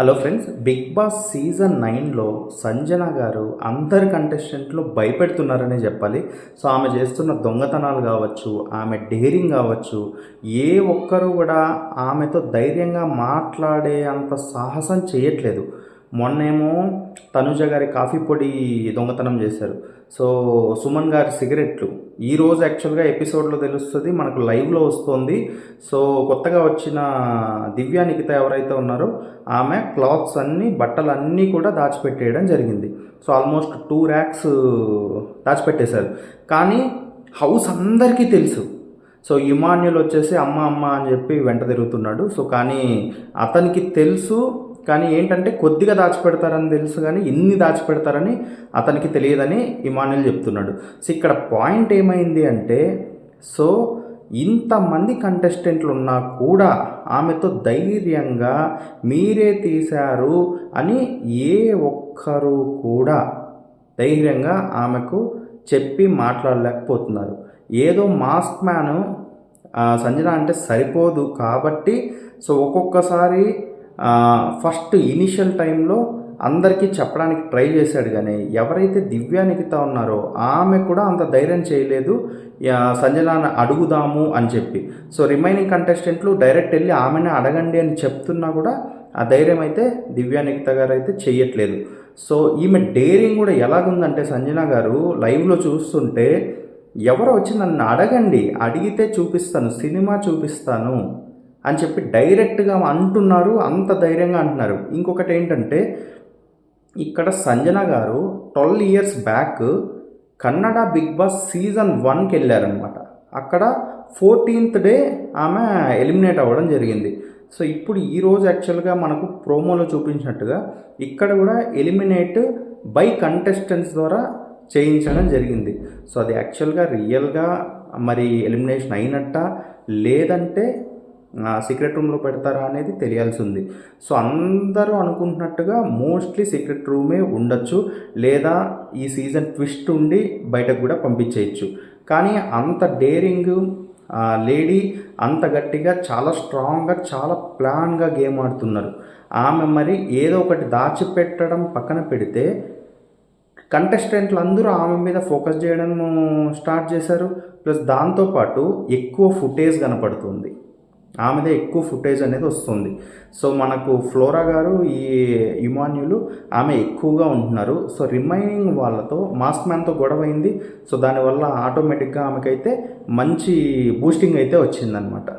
Hello friends big boss season నైన్లో సంజన గారు అందరి కంటెస్టెంట్లు భయపెడుతున్నారనే చెప్పాలి. సో ఆమె చేస్తున్న దొంగతనాలు కావచ్చు ఆమె డేరింగ్ కావచ్చు ఏ ఒక్కరు కూడా ఆమెతో ధైర్యంగా మాట్లాడే అంత సాహసం చేయట్లేదు. మొన్నేమో తనుజ గారి కాఫీ పొడి దొంగతనం చేశారు. సో సుమన్ గారి సిగరెట్లు. ఈ రోజు యాక్చువల్గా ఎపిసోడ్లో తెలుస్తుంది మనకు లైవ్లో వస్తుంది. సో కొత్తగా వచ్చిన దివ్యా నిఖిత ఎవరైతే ఉన్నారో ఆమె క్లాత్స్ అన్నీ బట్టలు అన్నీ కూడా దాచిపెట్టేయడం జరిగింది. సో ఆల్మోస్ట్ టూ ర్యాక్స్ దాచిపెట్టేశారు. కానీ హౌస్ అందరికీ తెలుసు. సో ఇమాన్యుల్ వచ్చేసి అమ్మ అమ్మ అని చెప్పి వెంట తిరుగుతున్నాడు. సో కానీ అతనికి తెలుసు కానీ ఏంటంటే కొద్దిగా దాచిపెడతారని తెలుసు కానీ ఇన్ని దాచిపెడతారని అతనికి తెలియదని ఇమానుయల్ చెప్తున్నాడు. సో ఇక్కడ పాయింట్ ఏమైంది అంటే సో ఇంతమంది కంటెస్టెంట్లు ఉన్నా కూడా ఆమెతో ధైర్యంగా మీరే తీశారు అని ఏ ఒక్కరు కూడా ధైర్యంగా ఆమెకు చెప్పి మాట్లాడలేకపోతున్నారు. ఏదో మాస్క్ మ్యాను ఆ, సంజన అంటే సరిపోదు కాబట్టి సో ఒక్కొక్కసారి ఫస్ట్ ఇనిషియల్ టైంలో అందరికీ చెప్పడానికి ట్రై చేశాడు కానీ ఎవరైతే దివ్యా నిఖిత ఉన్నారో ఆమె కూడా అంత ధైర్యం చేయలేదు. యా, సంజనాన్ని అడుగుదాము అని చెప్పి. సో రిమైనింగ్ కంటెస్టెంట్లు డైరెక్ట్ వెళ్ళి ఆమెనే అడగండి అని చెప్తున్నా కూడా ఆ ధైర్యం అయితే దివ్యా నిఖిత గారు అయితే చెయ్యట్లేదు. సో ఈమె డేరింగ్ కూడా ఎలాగుందంటే సంజన గారు లైవ్లో చూస్తుంటే ఎవరో వచ్చి నన్ను అడగండి అడిగితే చూపిస్తాను సినిమా చూపిస్తాను. అని చెప్పి డైరెక్ట్గా అంటున్నారు అంత ధైర్యంగా అంటున్నారు. ఇంకొకటి ఏంటంటే ఇక్కడ Sanjana garu twelve years back Kannada big boss season వన్కి వెళ్ళారనమాట అక్కడ ఫోర్టీన్త్ డే ఆమె ఎలిమినేట్ అవ్వడం జరిగింది. సో ఇప్పుడు ఈరోజు యాక్చువల్గా మనకు ప్రోమోలో చూపించినట్టుగా ఇక్కడ కూడా ఎలిమినేట్ బై కంటెస్టెంట్స్ ద్వారా చేయించడం జరిగింది. సో అది యాక్చువల్గా రియల్గా మరి ఎలిమినేషన్ అయినట్ట లేదంటే సీక్రెట్ రూమ్లో పెడతారా అనేది తెలియాల్సి ఉంది సో అందరూ అనుకుంటున్నట్టుగా మోస్ట్లీ సీక్రెట్ రూమే ఉండొచ్చు. లేదా ఈ సీజన్ ట్విస్ట్ ఉండి బయటకు కూడా పంపించేయచ్చు. కానీ అంత డేరింగ్ లేడీ అంత గట్టిగా చాలా స్ట్రాంగ్గా చాలా ప్లాన్గా గేమ్ ఆడుతున్నారు. ఆమె మరి ఏదో ఒకటి దాచిపెట్టడం పక్కన పెడితే కంటెస్టెంట్లు అందరూ ఆమె మీద ఫోకస్ చేయడం స్టార్ట్ చేశారు. ప్లస్ దాంతోపాటు ఎక్కువ ఫుటేజ్ కనపడుతుంది. ఆమెదే ఎక్కువ ఫుటేజ్ అనేది వస్తుంది. సో మనకు ఫ్లోరా గారు ఈ ఇమాన్యులు ఆమె ఎక్కువగా ఉంటున్నారు. సో రిమైనింగ్ వాళ్ళతో మాస్క్ మ్యాన్తో గొడవ అయింది. సో దానివల్ల ఆటోమేటిక్గా ఆమెకైతే మంచి బూస్టింగ్ అయితే వచ్చిందనమాట.